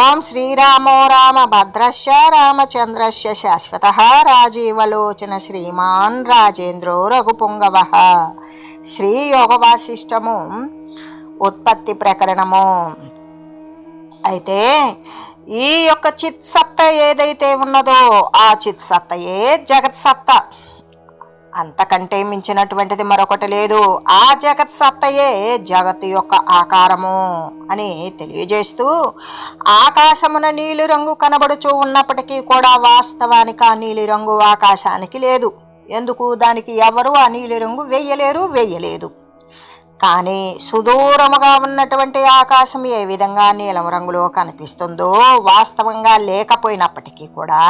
ఓం శ్రీరామో రామ భద్రశ్చ రామచంద్రశ్చ శాశ్వత రాజీవలోచన శ్రీమాన్ రాజేంద్రో రఘుపుంగవ. శ్రీ యోగవాసిష్టము ఉత్పత్తి ప్రకరణము. అయితే ఈ యొక్క చిత్సత్త ఏదైతే ఉన్నదో ఆ చిత్సత్తయే జగత్సత్త. అంతకంటే మించినటువంటిది మరొకటి లేదు. ఆ జగత్ సత్తయే జగత్తు యొక్క ఆకారము అని తెలియజేస్తూ ఆకాశమున నీలి రంగు కనబడుచూ ఉన్నప్పటికీ కూడా వాస్తవానికి ఆ నీలి రంగు ఆకాశానికి లేదు. ఎందుకు? దానికి ఎవరు ఆ నీలి రంగు వేయలేరు వేయలేదు. కానీ సుదూరముగా ఉన్నటువంటి ఆకాశం ఏ విధంగా నీలం రంగులో కనిపిస్తుందో వాస్తవంగా లేకపోయినప్పటికీ కూడా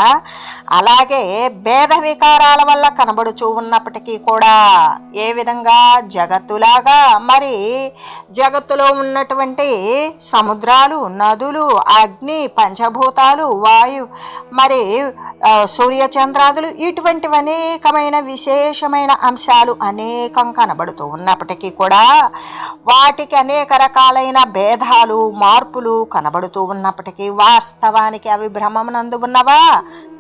అలాగే భేద వికారాల వల్ల కనబడుచూ ఉన్నప్పటికీ కూడా ఏ విధంగా జగత్తులాగా మరి జగత్తులో ఉన్నటువంటి సముద్రాలు నదులు అగ్ని పంచభూతాలు వాయు మరి సూర్యచంద్రాదులు ఇటువంటివి అనేకమైన విశేషమైన అంశాలు అనేకం కనబడుతూ ఉన్నప్పటికీ కూడా వాటికి అనేక రకాలైన భేదాలు మార్పులు కనబడుతూ ఉన్నప్పటికీ వాస్తవానికి అవి భ్రమమునందు ఉన్నవా?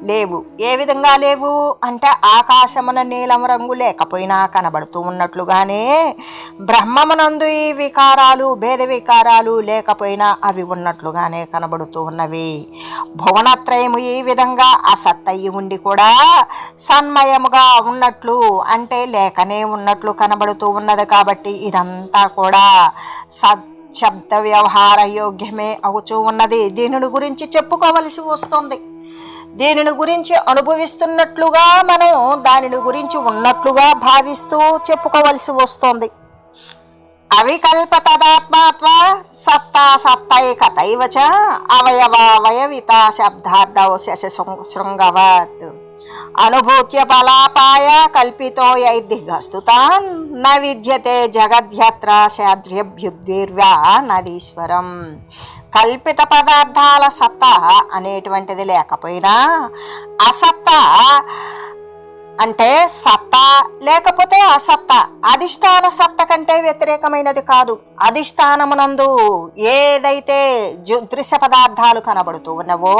లేవు. ఏ విధంగా లేవు? అంటే ఆకాశమున నీలం రంగు లేకపోయినా కనబడుతూ ఉన్నట్లుగానే బ్రహ్మమునందు ఈ వికారాలు భేద వికారాలు లేకపోయినా అవి ఉన్నట్లుగానే కనబడుతూ ఉన్నవి. భువనత్రయము ఈ విధంగా అసత్తయ్యి ఉండి కూడా సన్మయముగా ఉన్నట్లు అంటే లేకనే ఉన్నట్లు కనబడుతూ ఉన్నది కాబట్టి ఇదంతా కూడా సత్ శబ్ద వ్యవహార యోగ్యమే అవుతూ ఉన్నది. దీనిని గురించి చెప్పుకోవలసి వస్తుంది. దీనిని గురించి అనుభవిస్తున్నట్లుగా మనం దానిని గురించి ఉన్నట్లుగా భావిస్తూ చెప్పుకోవలసి వస్తుంది. అవికల్ప తదాత్మాత్వ సత్తా సత్తైకతైవ చ అవయవావయవిత శబ్దార్థౌ శశ శృంగవత్ అనుభూత్య ఫలాపాయ కల్పితో యైర్దిగస్తుతాన్ న విద్యతే జగద్యత్ర శాద్ర్యభ్యుద్వీర్వ్యా నదీశ్వరం. కల్పిత పదార్థాల సత్తా అనేటువంటిది లేకపోయినా అసత్తా అంటే సత్తా లేకపోతే అసత్తా. అధిష్టాన సత్త కంటే వ్యతిరేకమైనది కాదు. అధిష్టానమునందు ఏదైతే దృశ్య పదార్థాలు కనబడుతూ ఉన్నవో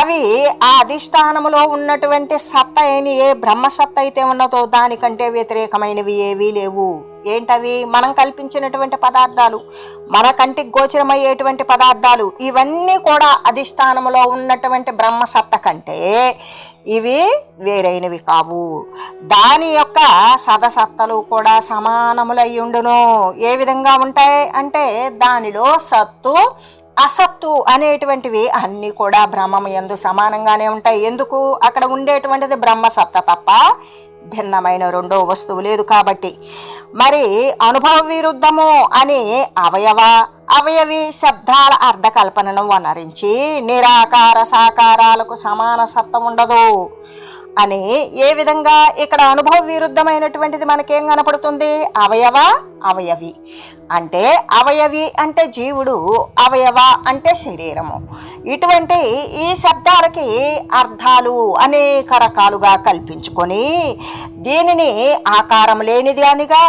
అవి ఆ అధిష్టానములో ఉన్నటువంటి సత్త అయిన ఏ బ్రహ్మ సత్త అయితే ఉన్నదో దానికంటే వ్యతిరేకమైనవి ఏవీ లేవు. ఏంటవి? మనం కల్పించినటువంటి పదార్థాలు మన కంటికి గోచరమయ్యేటువంటి పదార్థాలు ఇవన్నీ కూడా అధిష్టానములో ఉన్నటువంటి బ్రహ్మసత్త కంటే ఇవి వేరైనవి కావు. దాని యొక్క సదసత్తలు కూడా సమానములై ఉండును. ఏ విధంగా ఉంటాయి? అంటే దానిలో సత్తు అసత్తు అనేటువంటివి అన్నీ కూడా బ్రహ్మము ఎందు సమానంగానే ఉంటాయి. ఎందుకు? అక్కడ ఉండేటువంటిది బ్రహ్మసత్త తప్ప భిన్నమైన రెండో వస్తువు లేదు కాబట్టి. మరి అనుభవ విరుద్ధము అని అవయవ అవయవి శబ్దాల అర్ధకల్పనను వనరించి నిరాకార సాకారాలకు సమాన సత్తం ఉండదు. అని ఏ విధంగా ఇక్కడ అనుభవ విరుద్ధమైనటువంటిది మనకేం కనపడుతుంది? అవయవ అవయవి. అంటే అవయవి అంటే జీవుడు అవయవ అంటే శరీరము. ఇటువంటి ఈ శబ్దాలకి అర్థాలు అనేక రకాలుగా కల్పించుకొని దీనిని ఆకారం లేనిది అనిగా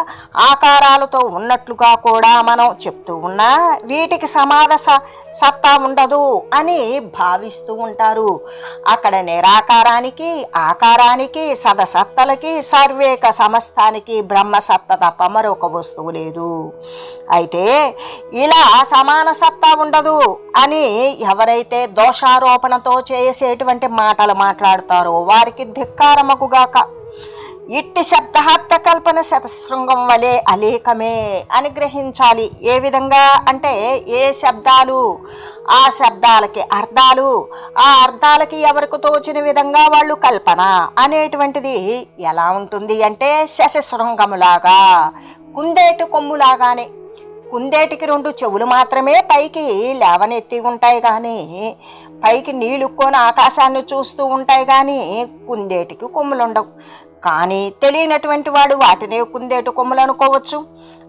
ఆకారాలతో ఉన్నట్లుగా కూడా మనం చెప్తూ ఉన్నా వీటికి సమాన స- సత్తా ఉండదు అని భావిస్తూ ఉంటారు. అక్కడ నిరాకారానికి ఆకారానికి సదసత్తలకి సర్వేక సమస్తానికి బ్రహ్మసత్త తప్ప మరొక వస్తువు లేదు. అయితే ఇలా సమాన సత్తా ఉండదు అని ఎవరైతే దోషారోపణతో చేసేటువంటి మాటలు మాట్లాడతారో వారికి ధిక్కారమకుగాక ఇట్టి శబ్దార్థ కల్పన శతశృంగం వలె అలేకమే అని గ్రహించాలి. ఏ విధంగా? అంటే ఏ శబ్దాలు? ఆ శబ్దాలకి అర్థాలు? ఆ అర్థాలకి ఎవరికి తోచిన విధంగా వాళ్ళు కల్పన అనేటువంటిది ఎలా ఉంటుంది అంటే శశశృంగములాగా కుందేటి కొమ్ములాగానే. కుందేటికి రెండు చెవులు మాత్రమే పైకి లేవనెత్తి ఉంటాయి కానీ పైకి నీళ్ళుక్కొని ఆకాశాన్ని చూస్తూ ఉంటాయి కానీ కుందేటికి కొమ్ములు ఉండవు కానీ తెలియనటువంటి వాడు వాటినే కుందేటు కొమ్ములు అనుకోవచ్చు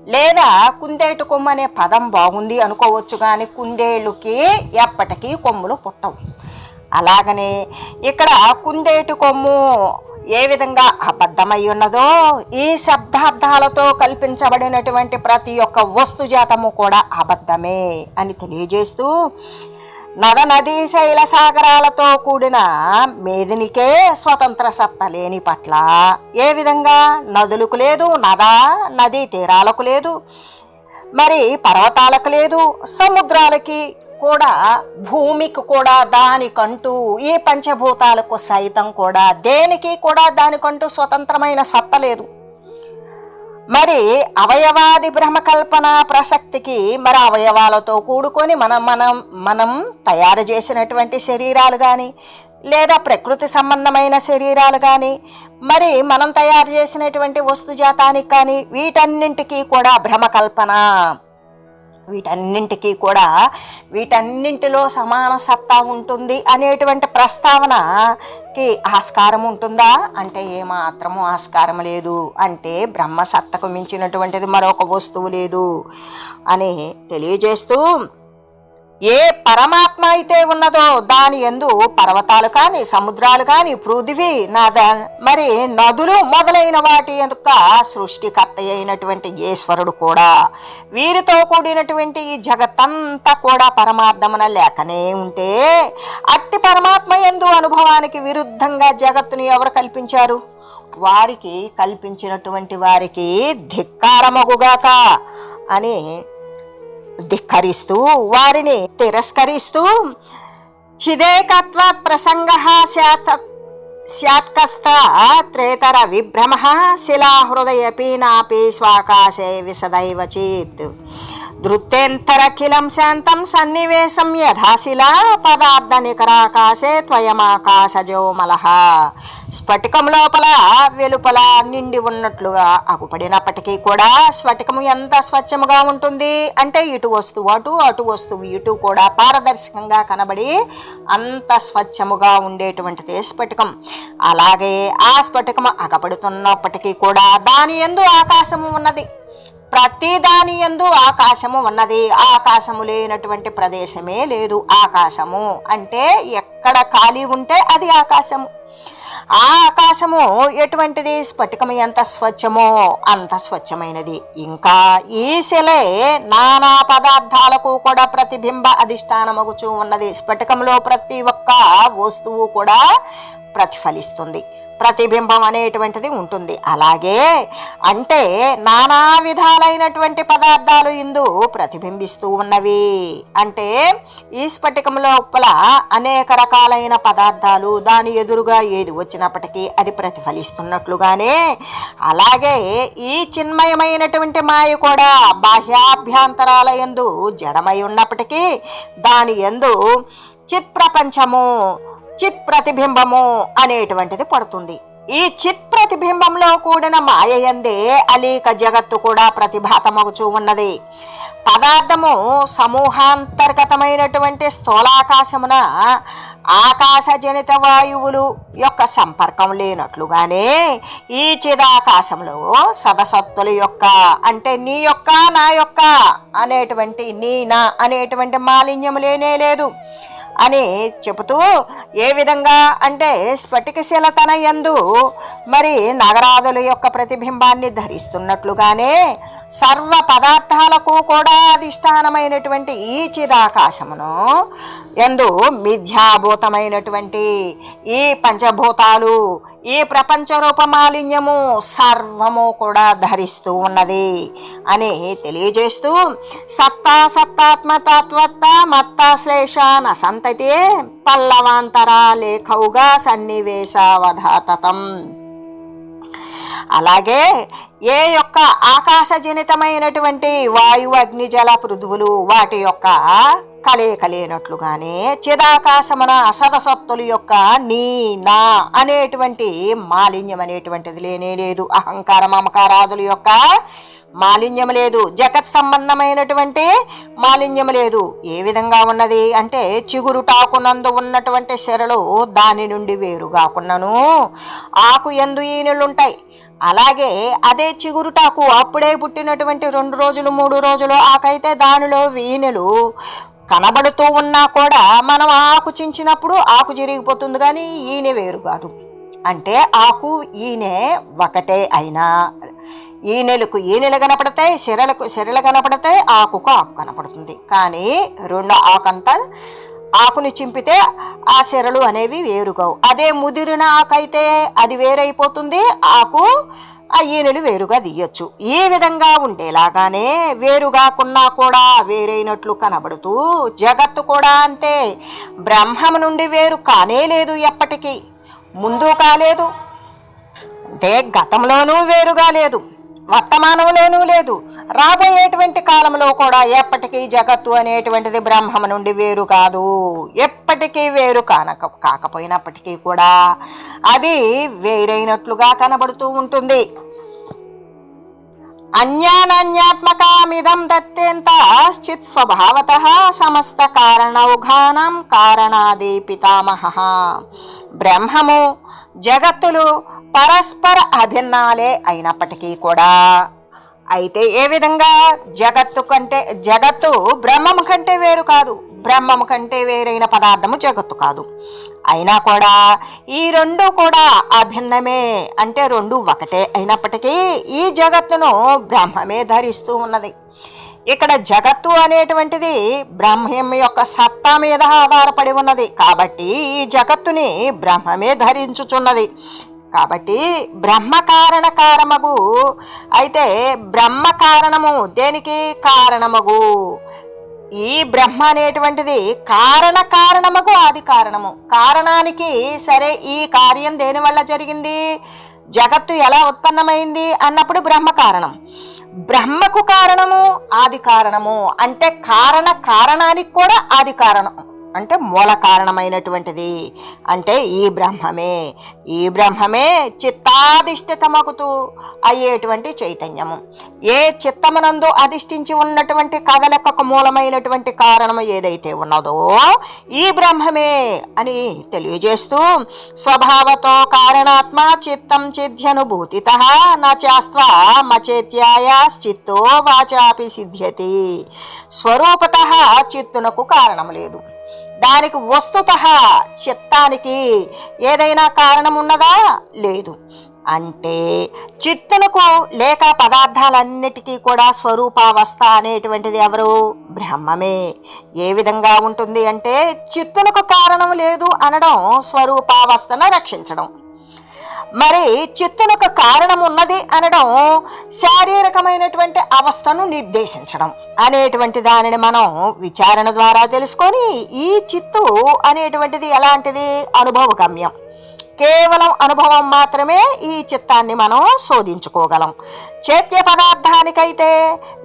లేదా కుందేటు కొమ్ము అనే పదం బాగుంది అనుకోవచ్చు కానీ కుందేళ్ళుకి ఎప్పటికీ కొమ్ములు పుట్టవు. అలాగనే ఇక్కడ కుందేటు కొమ్ము ఏ విధంగా అబద్ధమై ఉన్నదో ఈ శబ్దార్థాలతో కల్పించబడినటువంటి ప్రతి ఒక్క వస్తు జాతము కూడా అబద్ధమే అని తెలియజేస్తూ నద నదీ శైల సాగరాలతో కూడిన మేదినికే స్వతంత్ర సత్త లేని పట్ల. ఏ విధంగా? నదులకు లేదు నద నదీ తీరాలకు లేదు మరి పర్వతాలకు లేదు సముద్రాలకి కూడా భూమికి కూడా దానికంటూ ఈ పంచభూతాలకు సైతం కూడా దేనికి కూడా దానికంటూ స్వతంత్రమైన సత్త లేదు. మరి అవయవాది భ్రమకల్పన ప్రసక్తికి మరి అవయవాలతో కూడుకొని మనం మనం మనం తయారు చేసినటువంటి శరీరాలు కానీ లేదా ప్రకృతి సంబంధమైన శరీరాలు కానీ మరి మనం తయారు చేసినటువంటి వస్తుజాతానికి కానీ వీటన్నింటికీ కూడా భ్రమకల్పన వీటన్నింటికి కూడా వీటన్నింటిలో సమాన సత్తా ఉంటుంది అనేటువంటి ప్రస్తావనకి ఆస్కారం ఉంటుందా? అంటే ఏమాత్రము ఆస్కారం లేదు. అంటే బ్రహ్మ సత్తకు మించినటువంటిది మరొక వస్తువు లేదు అని తెలియజేస్తూ ఏ పరమాత్మ అయితే ఉన్నదో దాని ఎందు పర్వతాలు కానీ సముద్రాలు కానీ పృథివీ నద మరి నదులు మొదలైన వాటి యొక్క సృష్టికర్త అయినటువంటి ఈశ్వరుడు కూడా. వీరితో కూడినటువంటి ఈ జగత్తంతా కూడా పరమార్థమున లేకనే ఉంటే అట్టి పరమాత్మ ఎందు అనుభవానికి విరుద్ధంగా జగత్తుని ఎవరు కల్పించారు? వారికి కల్పించినటువంటి వారికి ధిక్కారమగుగాక అని ధిక్కరిస్తూ వారిని తిరస్కరిస్తూ చిదేకత్వ ప్రసంగ స్యాత్ స్యాత్కస్త త్రేతర విభ్రమ శిలాహృదయపి నాపి స్వాకాశే విశదైవ చేత్. దృప్తేంతరఖిలం శాంతం సన్నివేశం యథాశిలా పదార్థ నికరాకాశే త్వయమాకాశజోమలహ స్ఫటికం లోపల వెలుపల నిండి ఉన్నట్లుగా అగుపడినప్పటికీ కూడా స్ఫటికము ఎంత స్వచ్ఛముగా ఉంటుంది అంటే ఇటు వస్తువు అటు అటు వస్తువు ఇటు కూడా పారదర్శకంగా కనబడి అంత స్వచ్ఛముగా ఉండేటువంటిది స్ఫటికం. అలాగే ఆ స్ఫటికము అగపడుతున్నప్పటికీ కూడా దాని ఎందు ఆకాశము ఉన్నది. ప్రతిదాని ఎందు ఆకాశము ఉన్నది. ఆకాశము లేనటువంటి ప్రదేశమే లేదు. ఆకాశము అంటే ఎక్కడ ఖాళీ ఉంటే అది ఆకాశము. ఆ ఆకాశము ఎటువంటిది? స్ఫటికము ఎంత స్వచ్ఛమో అంత స్వచ్ఛమైనది. ఇంకా ఈ శిలే నానా పదార్థాలకు కూడా ప్రతిబింబ అధిష్టానమగుచూ ఉన్నది. స్ఫటికంలో ప్రతి ఒక్క వస్తువు కూడా ప్రతిఫలిస్తుంది. ప్రతిబింబం అనేటువంటిది ఉంటుంది. అలాగే అంటే నానా విధాలైనటువంటి పదార్థాలు ఇందు ప్రతిబింబిస్తూ ఉన్నవి. అంటే ఈ స్ఫటికంలో ఉప్పల అనేక రకాలైన పదార్థాలు దాని ఎదురుగా ఏది వచ్చినప్పటికీ అది ప్రతిఫలిస్తున్నట్లుగానే అలాగే ఈ చిన్మయమైనటువంటి మాయ కూడా బాహ్యాభ్యంతరాల ఎందు జడమై ఉన్నప్పటికీ దాని ఎందు చిత్ప్రపంచము చిత్ ప్రతిబింబము అనేటువంటిది పడుతుంది. ఈ చిత్ ప్రతిబింబంలో కూడిన మాయయందే అలీక జగత్తు కూడా ప్రతిభాతమగుచూ ఉన్నది. పదార్థము సమూహాంతర్గతమైనటువంటి స్థూలాకాశమున ఆకాశజనిత వాయువులు యొక్క సంపర్కం లేనట్లుగానే ఈ చిదాకాశంలో సదసత్తుల యొక్క అంటే నీ యొక్క నా యొక్క అనేటువంటి నీ నా అనేటువంటి మాలిన్యం లేనే లేదు. అని చెబుతూ ఏ విధంగా అంటే స్ఫటికశీలతన ఎందు యందు మరి నగరాదుల యొక్క ప్రతిబింబాన్ని ధరిస్తున్నట్లుగానే సర్వ పదార్థాలకు కూడా అధిష్టానమైనటువంటి ఈ చిదాకాశమును. ఎందు మిథ్యాభూతమైనటువంటి ఈ పంచభూతాలు ఈ ప్రపంచ రూపమాలిన్యము సర్వము కూడా ధరిస్తూ ఉన్నది అని తెలియజేస్తూ సత్తా సత్తాత్మ తత్వత్త మత్తాశ్లేషాన సంతతే పల్లవాంతర లేఖవుగా సన్నివేశావధాతతం. అలాగే ఏ యొక్క ఆకాశజనితమైనటువంటి వాయు అగ్ని జల పృథువులు వాటి యొక్క కలయిక లేనట్లుగానే చిదాకాశమున అసదసత్తుల యొక్క నీ నా అనేటువంటి మాలిన్యం అనేటువంటిది లేనే లేదు. అహంకార మమకారాదుల యొక్క మాలిన్యం లేదు. జగత్ సంబంధమైనటువంటి మాలిన్యం లేదు. ఏ విధంగా ఉన్నది? అంటే చిగురుటాకునందు ఉన్నటువంటి శరలు దాని నుండి వేరుగాకున్నను ఆకు ఎందు ఈనెలుంటాయి. అలాగే అదే చిగురుటాకు అప్పుడే పుట్టినటువంటి రెండు రోజులు మూడు రోజులు ఆకైతే దానిలో వీణెలు కనబడుతూ ఉన్నా కూడా మనం ఆకు చించినప్పుడు ఆకు జరిగిపోతుంది కానీ ఈయన వేరు కాదు. అంటే ఆకు ఈయనే ఒకటే అయినా ఈ నెలకు ఈ నెల కనపడతాయి సిరలకు సిరలు కనపడతాయి ఆకుకు ఆకు కనపడుతుంది. కానీ రెండు ఆకంతా ఆకుని చింపితే ఆ సిరలు అనేవి వేరుగావు. అదే ముదిరిన ఆకైతే అది వేరైపోతుంది ఆకు ఆ ఈనెలు వేరుగా తీయచ్చు. ఈ విధంగా ఉండేలాగానే వేరుగాకున్నా కూడా వేరైనట్లు కనబడుతూ జగత్తు కూడా అంతే. బ్రహ్మం నుండి వేరు కానే లేదు ఎప్పటికీ. ముందు కాలేదు. అంటే గతంలోనూ వేరుగా లేదు. వర్తమానంలోనూ లేదు. రాబోయేటువంటి కాలంలో కూడా ఎప్పటికీ జగత్తు అనేటువంటిది బ్రహ్మము నుండి వేరు కాదు. ఎప్పటికీ వేరు కానక కాకపోయినప్పటికీ కూడా అది వేరైనట్లుగా కనబడుతూ ఉంటుంది. అన్యానన్యాత్మకామిదం దత్తేంతశ్చిత్ స్వభావత సమస్త కారణౌఘానం కారణాది పితామహ బ్రహ్మము జగత్తులు పరస్పర అభిన్నాలే అయినప్పటికీ కూడా. అయితే ఏ విధంగా జగత్తు కంటే జగత్తు బ్రహ్మము కంటే వేరు కాదు. బ్రహ్మము కంటే వేరైన పదార్థము జగత్తు కాదు. అయినా కూడా ఈ రెండు కూడా అభిన్నమే. అంటే రెండు ఒకటే అయినప్పటికీ ఈ జగత్తును బ్రహ్మమే ధరిస్తూ ఉన్నది. ఇక్కడ జగత్తు అనేటువంటిది బ్రహ్మం యొక్క సత్తా మీద ఆధారపడి ఉన్నది. కాబట్టి ఈ జగత్తుని బ్రహ్మమే ధరించుచున్నది. కాబట్టి బ్రహ్మ కారణ కారమగు అయితే బ్రహ్మ కారణము దేనికి కారణమగు? ఈ బ్రహ్మ అనేటువంటిది కారణ కారణముకు ఆది కారణము. కారణానికి సరే ఈ కార్యం దేని వల్ల జరిగింది? జగత్తు ఎలా ఉత్పన్నమైంది అన్నప్పుడు బ్రహ్మ కారణం బ్రహ్మకు కారణము ఆది కారణము. అంటే కారణ కారణానికి కూడా ఆది కారణం. అంటే మూల కారణమైనటువంటిది. అంటే ఈ బ్రహ్మమే. ఈ బ్రహ్మమే చిత్తాధిష్ఠితమగుతూ అయ్యేటువంటి చైతన్యము. ఏ చిత్తమునందు అధిష్ఠించి ఉన్నటువంటి కదలకకు మూలమైనటువంటి కారణము ఏదైతే ఉన్నదో ఈ బ్రహ్మమే అని తెలియజేస్తూ స్వభావతో కారణాత్మ చిత్తం చిద్యనుభూతిత నాస్త్వ మచేత్యాయ చిత్తో వాచాపి సిద్ధ్యతి. స్వరూపత చిత్తునకు కారణం లేదు. దానికి వస్తుత చిత్తానికి ఏదైనా కారణం ఉన్నదా లేదు. అంటే చిత్తునకు లేక పదార్థాలన్నిటికీ కూడా స్వరూపావస్థ అనేటువంటిది ఎవరు? బ్రహ్మమే. ఏ విధంగా ఉంటుంది అంటే చిత్తునకు కారణం లేదు అనడం స్వరూపావస్థను రక్షించడం. మరి చిత్తునకు కారణం ఉన్నది అనడం శారీరకమైనటువంటి అవస్థను నిర్దేశించడం. అనేటువంటి దానిని మనం విచారణ ద్వారా తెలుసుకొని ఈ చిత్తు అనేటువంటిది ఎలాంటిది? అనుభవగమ్యం. కేవలం అనుభవం మాత్రమే ఈ చిత్తాన్ని మనం శోధించుకోగలం. చేత్య పదార్థానికైతే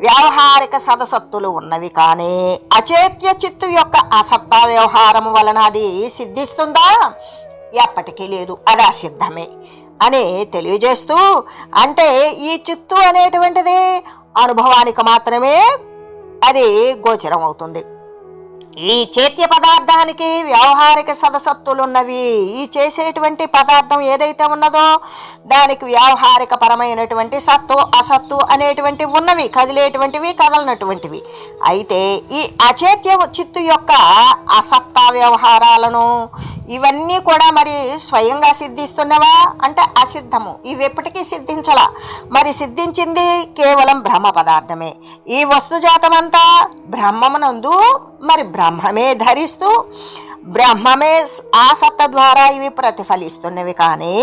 వ్యావహారిక సదసత్తులు ఉన్నవి కానీ అచేత్య చిత్తు యొక్క అసత్తా వ్యవహారం వలన అది సిద్ధిస్తుందా? ఎప్పటికీ లేదు. అది అసిద్ధమే అని తెలియజేస్తూ అంటే ఈ చిత్తు అనేటువంటిది అనుభవానికి మాత్రమే అది గోచరం అవుతుంది. ఈ చేత్య పదార్థానికి వ్యావహారిక సదసత్తులున్నవి ఈ చేసేటువంటి పదార్థం ఏదైతే ఉన్నదో దానికి వ్యావహారిక పరమైనటువంటి సత్తు అసత్తు అనేటువంటి ఉన్నవి కదిలేటువంటివి కదలనటువంటివి. అయితే ఈ అచేత్య చిత్తు యొక్క అసత్తా వ్యవహారాలను ఇవన్నీ కూడా మరి స్వయంగా సిద్ధిస్తున్నవా? అంటే అసిద్ధము. ఇవి ఎప్పటికీ సిద్ధించలా. మరి సిద్ధించింది కేవలం బ్రహ్మ పదార్థమే. ఈ వస్తుజాతమంతా బ్రహ్మమునందు మరి బ్రహ్మమే ధరిస్తూ బ్రహ్మమే ఆ సత్త ద్వారా ఇవి ప్రతిఫలిస్తున్నవి కానీ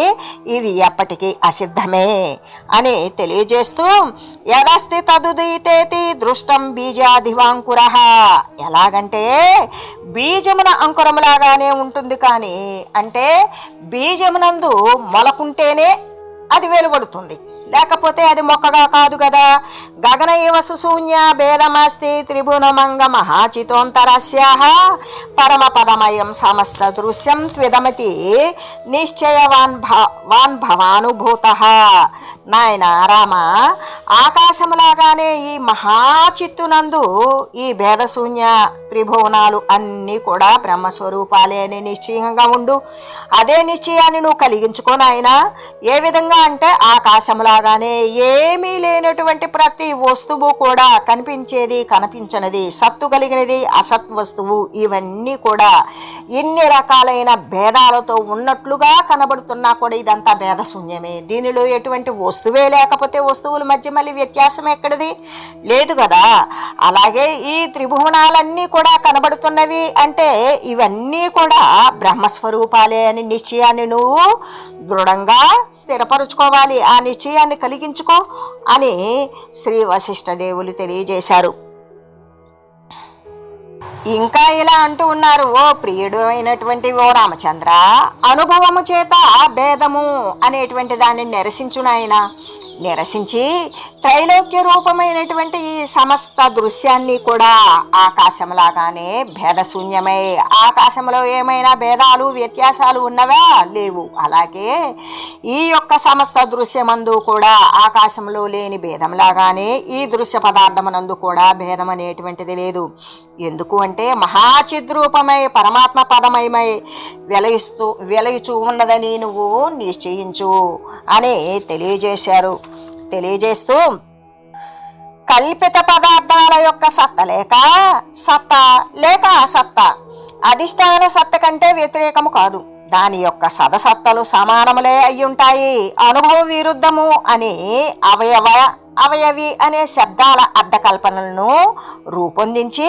ఇవి ఎప్పటికీ అసిద్ధమే అని తెలియజేస్తూ యదస్తి తదుదీతేతి దృష్టం బీజాధివాంకుర. ఎలాగంటే బీజమున అంకురములాగానే ఉంటుంది కానీ అంటే బీజమునందు మొలకుంటేనే అది వెలువడుతుంది. లేకపోతే అది మొక్కగా కాదు కదా. గగన ఇవ సుశూన్య భేదమస్తి త్రిభువనమంగ మహాచితోంతరస్యాహ పరమ పదమయం సమస్త దృశ్యం త్విదమతి నిశ్చయవాన్ భ వాన్ భవానుభూత. నాయన రామ ఆకాశములాగానే ఈ మహాచిత్తునందు ఈ భేదశూన్య త్రిభువనాలు అన్నీ కూడా బ్రహ్మస్వరూపాలే అని నిశ్చయంగా ఉండు. అదే నిశ్చయాన్ని నువ్వు కలిగించుకో నాయన. ఏ విధంగా అంటే ఆకాశములాగానే ఏమీ లేనటువంటి ప్రతి వస్తువు కూడా కనిపించేది కనిపించనిది సత్తు కలిగినది అసత్ వస్తువు ఇవన్నీ కూడా ఇన్ని రకాలైన భేదాలతో ఉన్నట్లుగా కనబడుతున్నా కూడా ఇదంతా భేదశూన్యమే. దీనిలో ఎటువంటి వస్తువే లేకపోతే వస్తువుల మధ్య మళ్ళీ వ్యత్యాసం ఎక్కడిది? లేదు కదా. అలాగే ఈ త్రిభువనాలన్నీ కూడా కనబడుతున్నవి అంటే ఇవన్నీ కూడా బ్రహ్మస్వరూపాలే అని నిశ్చయాన్ని నువ్వు దృఢంగా స్థిరపరుచుకోవాలి. ఆ నిశ్చయాన్ని కలిగించుకో అని శ్రీ వశిష్ఠ దేవులు తెలియజేశారు. ఇంకా ఇలా అంటూ ఉన్నారు. ఓ ప్రియుడు అయినటువంటి ఓ రామచంద్ర అనుభవము చేత భేదము అనేటువంటి దాన్ని నిరసించు నాయన. నిరసించి త్రైలోక్య రూపమైనటువంటి ఈ సమస్త దృశ్యాన్ని కూడా ఆకాశంలాగానే భేదశూన్యమై ఆకాశంలో ఏమైనా భేదాలు వ్యత్యాసాలు ఉన్నవా? లేవు. అలాగే ఈ యొక్క సమస్త దృశ్యమందు కూడా ఆకాశంలో లేని భేదంలాగానే ఈ దృశ్య పదార్థమునందు కూడా భేదం అనేటువంటిది లేదు. ఎందుకు అంటే మహాచిద్రూపమై పరమాత్మ పదమయమై వెలయిస్తూ వెలయిచూ ఉన్నదని నువ్వు నిశ్చయించు అని తెలియజేశారు. తెలియజేస్తూ కల్పిత పదార్థాల యొక్క సత్త లేక సత్త లేక అసత్త అధిష్టాన సత్త కంటే వ్యతిరేకము కాదు. దాని యొక్క సదసత్తలు సమానములే అయ్యుంటాయి. అనుభవ విరుద్ధము అని అవయవ అవయవి అనే శబ్దాల అర్థకల్పనలను రూపొందించి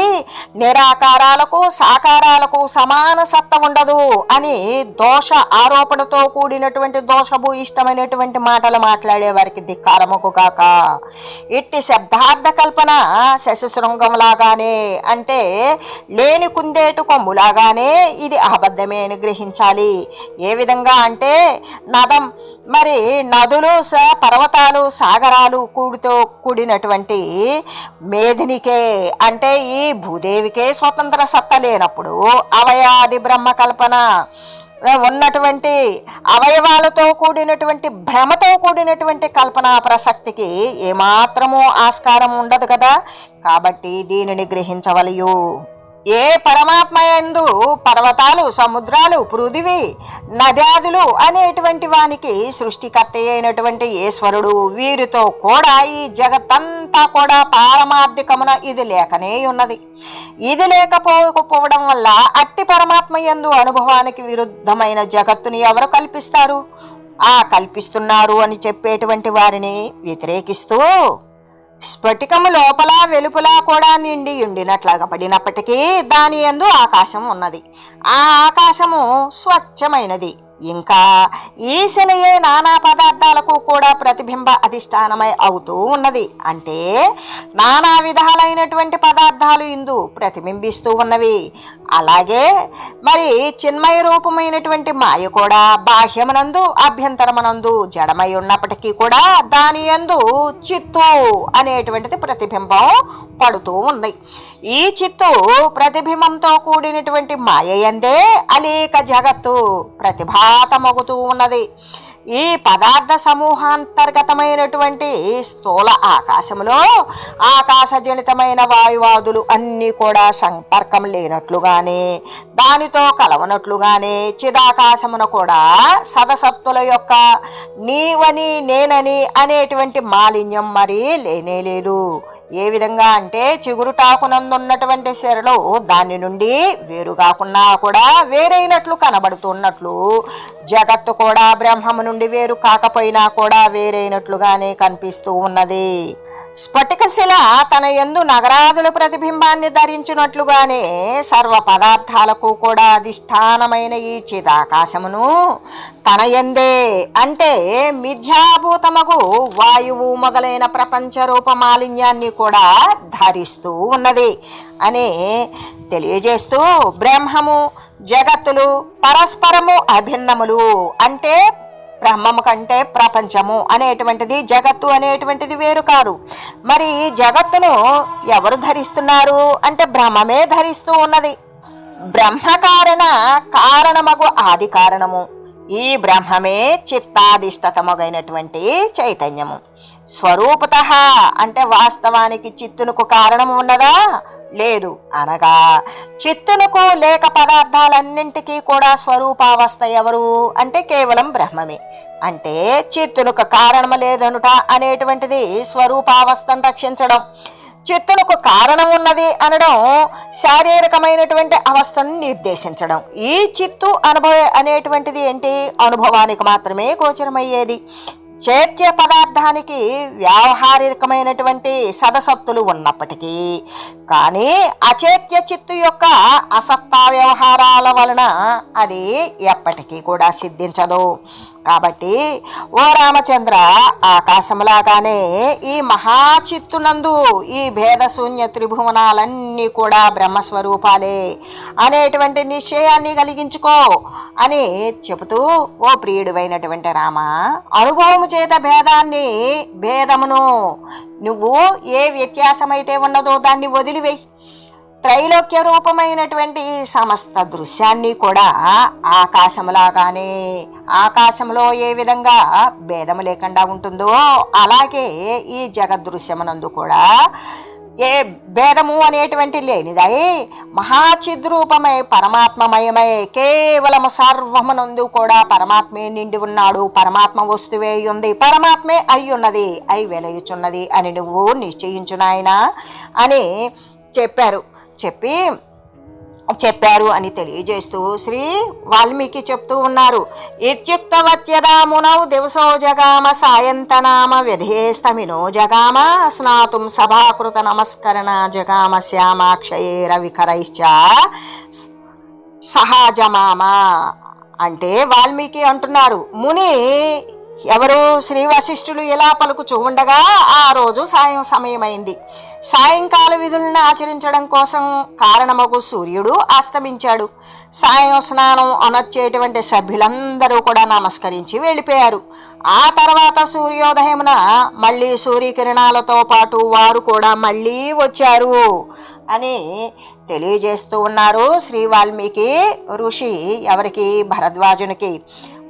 నిరాకారాలకు సాకారాలకు సమాన సత్త ఉండదు అని దోష ఆరోపణతో కూడినటువంటి దోషభూ ఇష్టమైనటువంటి మాటలు మాట్లాడే వారికి ధిక్కారముకు కాక. ఇట్టి శబ్దార్థ కల్పన శశశృంగంలాగానే అంటే లేని కుందేటు కొమ్ములాగానే ఇది అబద్ధమే అని గ్రహించాలి. ఏ విధంగా అంటే నదం మరి నదులు స పర్వతాలు సాగరాలు కూడా కూడితో కూడినటువంటి మేధినికే అంటే ఈ భూదేవికే స్వతంత్ర సత్త లేనప్పుడు అవయాది బ్రహ్మ కల్పన ఉన్నటువంటి అవయవాలతో కూడినటువంటి భ్రమతో కూడినటువంటి కల్పనా ప్రసక్తికి ఏమాత్రము ఆస్కారం ఉండదు కదా. కాబట్టి దీనిని గ్రహించవలయు. ఏ పరమాత్మ యందు పర్వతాలు సముద్రాలు పృథివి నద్యాదులు అనేటువంటి వానికి సృష్టికర్త అయినటువంటి ఈశ్వరుడు వీరితో కూడా ఈ జగత్తంతా కూడా పారమార్థికమున ఇది లేకనే ఉన్నది. ఇది లేకపోకపోవడం వల్ల అట్టి పరమాత్మ యందు అనుభవానికి విరుద్ధమైన జగత్తుని ఎవరు కల్పిస్తారు? ఆ కల్పిస్తున్నారు అని చెప్పేటువంటి వారిని వ్యతిరేకిస్తూ స్ఫటికము లోపల వెలుపల కూడా నిండి ఉండినట్లుగా పడినప్పటికీ దాని యందు ఆకాశం ఉన్నది. ఆ ఆకాశము స్వచ్ఛమైనది. ఇంకా ఈశనయే నానా పదార్థాలకు కూడా ప్రతిబింబ అధిష్టానమై అవుతూ ఉన్నది. అంటే నానా విధాలైనటువంటి పదార్థాలు ఇందు ప్రతిబింబిస్తూ ఉన్నవి. అలాగే మరి చిన్మయ రూపమైనటువంటి మాయ కూడా బాహ్యమనందు అభ్యంతరమనందు జడమై ఉన్నప్పటికీ కూడా దాని యందు చిత్తు అనేటువంటిది ప్రతిబింబం పడుతూ ఉంది. ఈ చిత్తు ప్రతిబింబంతో కూడినటువంటి మాయ ఎందే అనేక జగత్తు ప్రతిభాతమగుతూ ఉన్నది. ఈ పదార్థ సమూహాంతర్గతమైనటువంటి స్థూల ఆకాశములో ఆకాశజనితమైన వాయువాదులు అన్నీ కూడా సంపర్కం లేనట్లుగానే దానితో కలవనట్లుగానే చిదాకాశమున కూడా సదసత్తుల యొక్క నీవని నేనని అనేటువంటి మాలిన్యం మరీ లేనే లేదు. ఏ విధంగా అంటే చిగురుటాకునందున్నటువంటి శరలు దాని నుండి వేరు కాకుండా కూడా వేరైనట్లు కనబడుతున్నట్లు. జగత్తు కూడా బ్రహ్మము నుండి వేరు కాకపోయినా కూడా వేరైనట్లుగానే కనిపిస్తూ ఉన్నది. స్ఫటికశిల తన యందు నగరాదుల ప్రతిబింబాన్ని ధరించినట్లుగానే సర్వ పదార్థాలకు కూడా అధిష్టానమైన ఈ చిదాకాశమును తన యందే. అంటే మిథ్యాభూతమగు వాయువు మొదలైన ప్రపంచ రూప మాలిన్యాన్ని కూడా ధరిస్తూ ఉన్నది అని తెలియజేస్తూ బ్రహ్మము జగత్తులు పరస్పరము అభిన్నములు. అంటే బ్రహ్మము కంటే ప్రపంచము అనేటువంటిది జగత్తు అనేటువంటిది వేరు కాదు. మరి జగత్తును ఎవరు ధరిస్తున్నారు? అంటే బ్రహ్మమే ధరిస్తూ ఉన్నది. బ్రహ్మకారణ కారణమగు ఆది కారణము. ఈ బ్రహ్మమే చిత్తాధిష్టతమగైనటువంటి చైతన్యము. స్వరూపత అంటే వాస్తవానికి చిత్తునకు కారణము ఉన్నదా? లేదు అనగా చిత్తులకు లేక పదార్థాలన్నింటికీ కూడా స్వరూపావస్థ ఎవరు? అంటే కేవలం బ్రహ్మమే. అంటే చిత్తులకు కారణము లేదనుట అనేటువంటిది స్వరూపావస్థను రక్షించడం. చిత్తులకు కారణం ఉన్నది అనడం శారీరకమైనటువంటి అవస్థను నిర్దేశించడం. ఈ చిత్తు అనుభవ అనేటువంటిది ఏంటి? అనుభవానికి మాత్రమే గోచరమయ్యేది. చేత్య పదార్థానికి వ్యావహారికమైనటువంటి సదసత్తులు ఉన్నప్పటికీ కానీ అచేత్య చిత్తు యొక్క అసత్తా వ్యవహారాల వలన అది ఎప్పటికీ కూడా సిద్ధించదు. కాబట్టి ఓ రామచంద్ర ఆకాశములాగానే ఈ మహాచిత్తునందు ఈ భేదశూన్య త్రిభువనాలన్నీ కూడా బ్రహ్మస్వరూపాలే అనేటువంటి నిశ్చయాన్ని కలిగించుకో అని చెబుతూ ఓ ప్రియుడువైనటువంటి రామ అనుభవము చేత భేదాన్ని భేదమును నువ్వు ఏ వ్యత్యాసమైతే ఉన్నదో దాన్ని వదిలివేయి. త్రైలోక్య రూపమైనటువంటి ఈ సమస్త దృశ్యాన్ని కూడా ఆకాశంలాగానే ఆకాశంలో ఏ విధంగా భేదం లేకుండా ఉంటుందో అలాగే ఈ జగదృశ్యమునందు కూడా ఏ భేదము అనేటువంటి లేనిదై మహాచిద్రూపమై పరమాత్మమయమై కేవలము సర్వమునందు కూడా పరమాత్మే నిండి ఉన్నాడు పరమాత్మ వస్తువే ఉంది పరమాత్మే అయి ఉన్నది అయి వెలయుచున్నది అని నువ్వు నిశ్చయించునాయన అని చెప్పారు. చెప్పి చెప్పారు అని తెలియజేస్తూ శ్రీ వాల్మీకి చెప్తూ ఉన్నారు. ఇత్యుక్తవత్యదామునౌ దివసో జగామ సాయంతనామ వ్యధేస్తమినో జగామ స్నాతుం సభాకృత నమస్కరణ జగామ శ్యామాక్షయే రవికరైశ్చ సహజమామ అంటే వాల్మీకి అంటున్నారు. ముని ఎవరు శ్రీ వశిష్ఠులు ఇలా పలుకుచూ ఉండగా ఆ రోజు సాయం సమయమైంది. సాయంకాల విధులను ఆచరించడం కోసం కారణమగు సూర్యుడు అస్తమించాడు సాయం స్నానం అనర్చేటువంటి సభ్యులందరూ కూడా నమస్కరించి వెళ్ళిపోయారు. ఆ తర్వాత సూర్యోదయమున మళ్ళీ సూర్యకిరణాలతో పాటు వారు కూడా మళ్ళీ వచ్చారు అని తెలియజేస్తూ ఉన్నారు శ్రీ వాల్మీకి ఋషి ఎవరికి? భరద్వాజునికి.